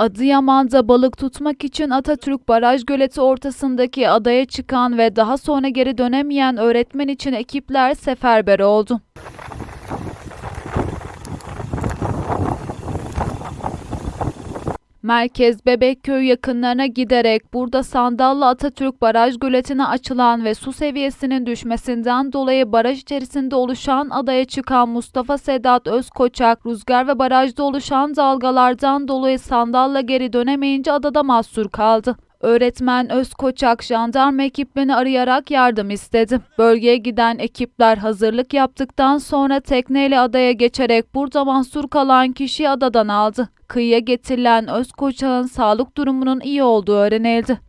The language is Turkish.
Adıyaman'da balık tutmak için Atatürk Baraj Göleti ortasındaki adaya çıkan ve daha sonra geri dönemeyen öğretmen için ekipler seferber oldu. Merkez Bebekköy yakınlarına giderek burada Sandallı Atatürk Baraj Göleti'ne açılan ve su seviyesinin düşmesinden dolayı baraj içerisinde oluşan adaya çıkan Mustafa Sedat Özkoçak, rüzgar ve barajda oluşan dalgalardan dolayı sandalla geri dönemeyince adada mahsur kaldı. Öğretmen Özkoçak jandarma ekiplerini arayarak yardım istedi. Bölgeye giden ekipler hazırlık yaptıktan sonra tekneyle adaya geçerek burada mahsur kalan kişiyi adadan aldı. Kıyıya getirilen Özkoçak'ın sağlık durumunun iyi olduğu öğrenildi.